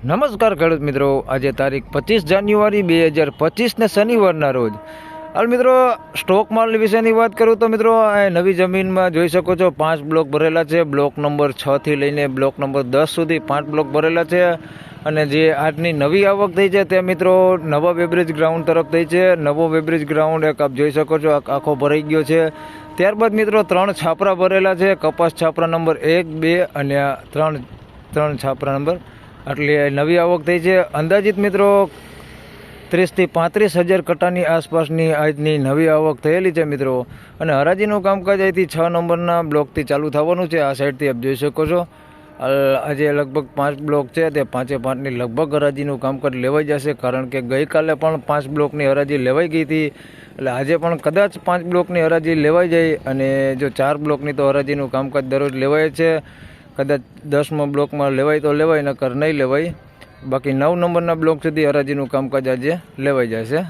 નમસ્કાર ખેડૂત મિત્રો, આજે તારીખ પચીસ જાન્યુઆરી બે હજાર પચીસને શનિવારના રોજ. હાલ મિત્રો સ્ટોક માલ વિશેની વાત કરું તો મિત્રો નવી જમીનમાં જોઈ શકો છો, પાંચ બ્લોક ભરેલા છે. બ્લોક નંબર છથી લઈને બ્લોક નંબર દસ સુધી પાંચ બ્લોક ભરેલા છે. અને જે આજની નવી આવક થઈ છે તે મિત્રો, નવા વેબ્રિજ ગ્રાઉન્ડ તરફ થઈ છે. નવો વેબ્રિજ ગ્રાઉન્ડ એક આપ જોઈ શકો છો આખો ભરાઈ ગયો છે. ત્યારબાદ મિત્રો, ત્રણ છાપરા ભરેલા છે. કપાસ છાપરા નંબર એક, બે અને ત્રણ ત્રણ છાપરા નંબર આટલી નવી આવક થઈ છે. અંદાજિત મિત્રો, ત્રીસથી પાંત્રીસ હજાર કટ્ટાની આસપાસની આજની નવી આવક થયેલી છે મિત્રો. અને હરાજીનું કામકાજ અહીંથી છ નંબરના બ્લોકથી ચાલુ થવાનું છે. આ સાઈડથી આપ જોઈ શકો છો. આજે લગભગ પાંચ બ્લોક છે. તે પાંચે પાંચની લગભગ હરાજીનું કામકાજ લેવાઈ જશે. કારણ કે ગઈકાલે પણ પાંચ બ્લોકની હરાજી લેવાઈ ગઈ હતી. એટલે આજે પણ કદાચ પાંચ બ્લોકની હરાજી લેવાઈ જાય. અને જો ચાર બ્લોકની તો હરાજીનું કામકાજ દરરોજ લેવાય છે. કદાચ દસમા બ્લોકમાં લેવાય તો લેવાય, નકર નહીં લેવાય. બાકી નવ નંબરના બ્લોક સુધી હરાજીનું કામકાજ આજે લેવાઈ જશે.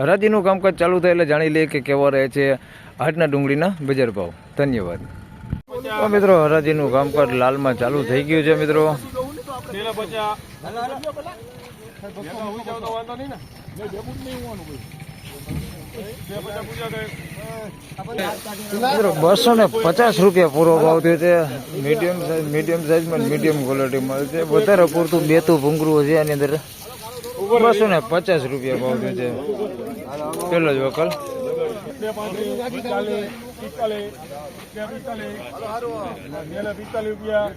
હરાજીનું કામકાજ ચાલુ થાય એટલે જાણી લઈએ કે કેવા રહે છે આજના ડુંગળીના બજાર ભાવ. ધન્યવાદ. તો મિત્રો, હરાજીનું કામકાજ લાલમાં ચાલુ થઈ ગયું છે, મિત્રો. વાંધો નહીં ને બસો ને પચાસ રૂપિયા પૂરો ભાવ થયો છે. મીડિયમ સાઇઝ મીડિયમ સાઇઝમાં મીડિયમ ક્વોલિટી મળે છે. વધારે પૂરતું બેતું ભૂંગરું છે આની અંદર. બસો ને પચાસ રૂપિયા ભાવ થયો છે. પેલો જ વકલ રૂપિયા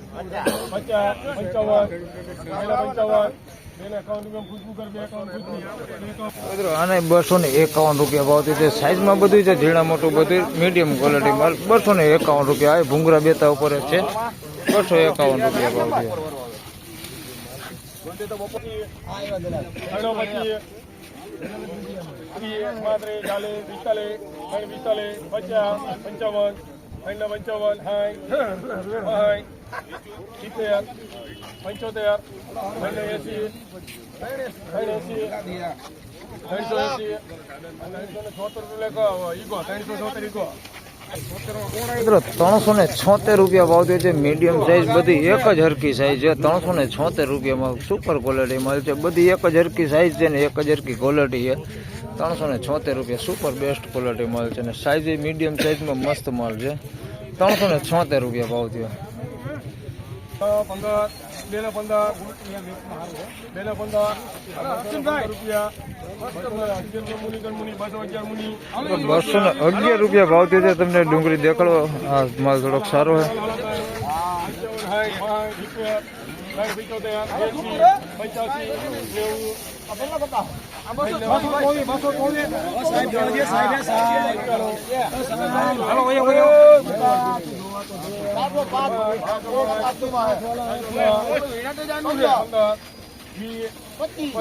પચાસ, પંચાવન પંચાવન મિત્રો આને બસો ને એકાવન રૂપિયા ભાવ છે. સાઈઝમાં બધું છે ઝીણા મોટું બધું મીડિયમ ક્વોલિટી માલ. બસો ને એકાવન રૂપિયા આ ભૂંગરા બેતા ઉપર જ છે. બસો એકાવન રૂપિયા ભાવ થયો. ત્રીસ પાંત્રીસ ચાલીસ પિસ્તાલીસ ત્રણ પિસ્તાલીસ પચાસ પંચાવન ત્રણ પંચાવન હાય સાઠ સિત્તેર, પંચોતેર ત્રણ એસી ત્રણ એસી, ત્રણસો એસી, ત્રણસો ને છોતેર રૂપિયા ત્રણસો ને છોતેર રૂપિયા ભાવ થયો છે મીડિયમ સાઇઝ બધી એક જ હરકી સાઇઝ છે. ત્રણસો ને છોતેર રૂપિયામાં સુપર ક્વોલિટી મળે છે. બધી એક જ હરકી સાઇઝ છે ને એક જ હરકી ક્વોલિટી છે. ત્રણસો ને છોતેર રૂપિયા સુપર બેસ્ટ ક્વોલિટી મળે છે અને સાઇઝ એ મીડિયમ સાઇઝમાં મસ્ત માલ છે. ત્રણસો ને છોતેર રૂપિયા ભાવ થયો. પંદર બે ને પંદર. બે ને પંદર. રૂપિયા બસો અગિયાર ને અગિયાર રૂપિયા ભાવ થયો છે તમને ડુંગળી દેખાડો આ માલ થોડોક સારો છે. પચીસ ચાલુ ચારસો ત્રીસ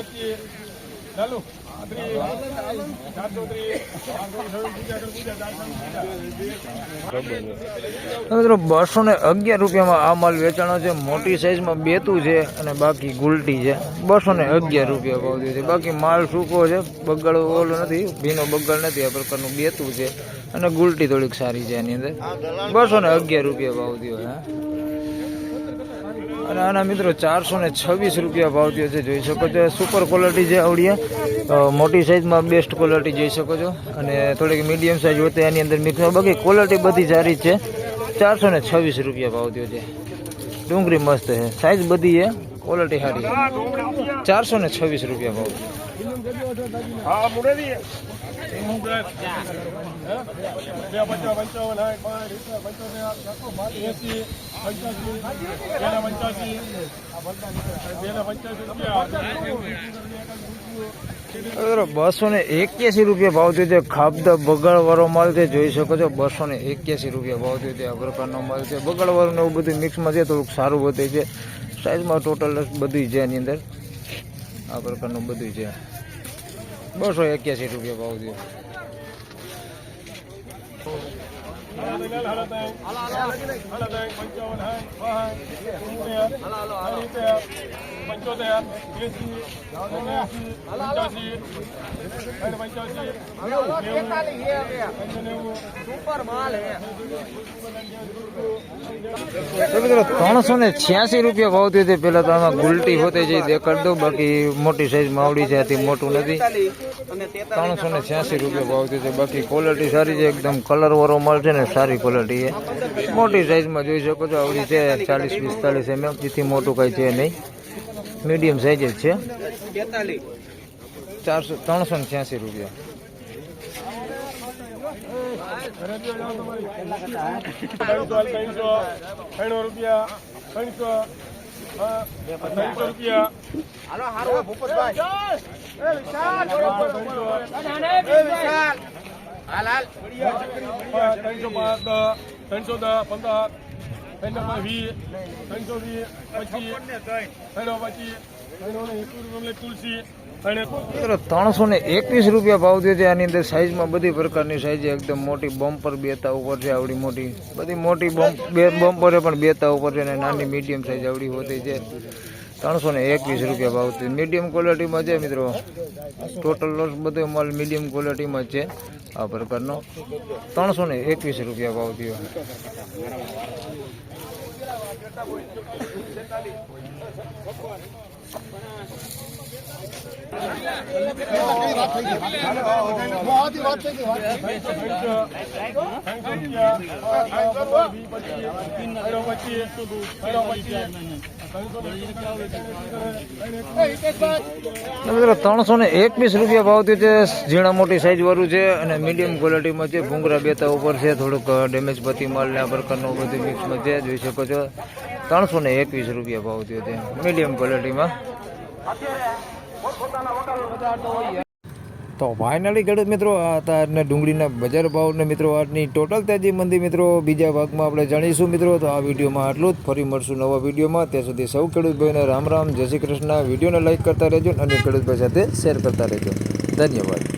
મિત્રો બસો ને અગિયાર રૂપિયામાં આ માલ વેચાણો છે. મોટી સાઈઝમાં બેતું છે અને બાકી ગુલટી છે. બસો ને અગિયાર રૂપિયા ભાવ છે. બાકી માલ સૂકો છે. બગડ ઓલો નથી, ભીનો બગડ નથી. આ પ્રકારનું બેતું છે અને ગુલટી થોડીક સારી છે એની અંદર. બસો ને અગિયાર રૂપિયા ભાવ થયો હા. અને આના મિત્રો ચારસો ને છવ્વીસ રૂપિયા ભાવ થયો છે, જોઈ શકો છો. સુપર ક્વોલિટી છે આવડિયા. મોટી સાઇઝમાં બેસ્ટ ક્વોલિટી જોઈ શકો છો. અને થોડીક મીડિયમ સાઇઝ હોતે એની અંદર મિક્સમાં બાકી ક્વોલિટી બધી સારી છે. ચારસો ને છવ્વીસ રૂપિયા ભાવ થયો છે. ડુંગળી મસ્ત છે. સાઇઝ બધી છે. ક્વોલિટી સારી ચારસો ને છવ્વીસ રૂપિયા ભાવ. બસો ને એક્યાસી રૂપિયા ભાવ થયો છે. ખાબદા બગાડવાળો માલ છે. જોઈ શકો છો, બસો ને એક્યાસી રૂપિયા ભાવ થયો છે. આ પ્રકારનો માલ છે. બગાડવાળો એવું બધું મિક્સમાં છે, થોડુંક સારું વધે છે. સાઈઝમાં ટોટલ બધું છે એની અંદર. આ પ્રકારનું બધું છે. બસો એક્યાસી રૂપિયા ભાવ થયો. પંચાવન સાઠ પાંચ સિત્તેર પંચોતેર પંચોતેર એસી એસી પંચ્યાસી સાઠ પંચ્યાસી નેવું નેવું તો મિત્રો ત્રણસો ને છ્યાસી રૂપિયા ભાવ થયો છે પહેલાં તો આમાં ગુલટી હોતે જઈ દેખાડ દઉં. બાકી મોટી સાઈઝ માવડી છે, આથી મોટું નથી. ત્રણસો ને છ્યાસી રૂપિયા ભાવ થયો છે બાકી ક્વોલિટી સારી છે, એકદમ કલર વાળો માલ છે ને સારી ક્વોલિટી છે. મોટી સાઇઝમાં જોઈ શકો છો આવડી છે ચાલીસ પિસ્તાલીસ એમ જેથી મોટું કાંઈ છે નહીં. મીડિયમ સાઈઝ જ છે. ચારસો ત્રણસો ને છ્યાસી રૂપિયા. ત્રણસો ત્રણસો ત્રણસો રૂપિયા ત્રણસો હા, ત્રણસો પંદર ત્રણસો વીસ ત્રણસો વીસ પચીસ ત્રણસો પચીસ ત્રણસો ને એકવીસ રૂપિયા ભાવ થયો છે. આની અંદર સાઈઝમાં બધી પ્રકારની સાઈઝ એકદમ મોટી બમ્પર બેતા ઉપર છે આવડી મોટી. બધી મોટી બમ્પ બમ્પરે પણ બેતા ઉપર છે અને નાની મીડિયમ સાઈઝ આવડી હોતી છે. ત્રણસો ને એકવીસ રૂપિયા ભાવ થયો મીડિયમ ક્વોલિટીમાં છે મિત્રો. ટોટલ લોસ બધો માલ મીડિયમ ક્વોલિટીમાં છે આ પ્રકારનો. ત્રણસો ને એકવીસ રૂપિયા ભાવ થયો. તો મિત્રો ત્રણસો ને એકવીસ રૂપિયા ભાવ છે. ઝીણા મોટી સાઈઝ વાળું છે અને મીડિયમ ક્વોલિટીમાં છે. ભૂંગરા બેતા ઉપર છે. થોડુંક ડેમેજ પતિ માલ ને આ પ્રકારનું બધું મિક્સમાં છે. જોઈ શકો છો. ત્રણસો ને એકવીસ રૂપિયા ભાવ થયો તે. મીડિયમ ક્વોલિટીમાં તો ફાઇનલી ખેડૂત મિત્રો આજના ડુંગળીના બજાર ભાવને મિત્રો, આજની ટોટલ તાજી મંદી મિત્રો, બીજા ભાગમાં આપણે જાણીશું મિત્રો. તો આ વિડીયોમાં આટલું જ. ફરી મળશું નવા વિડીયોમાં. ત્યાં સુધી સૌ ખેડૂત ભાઈને રામ રામ. જય શ્રી કૃષ્ણ. વિડીયોને લાઈક કરતા રહેજો અને ખેડૂત ભાઈ સાથે શેર કરતા રહેજો. ધન્યવાદ.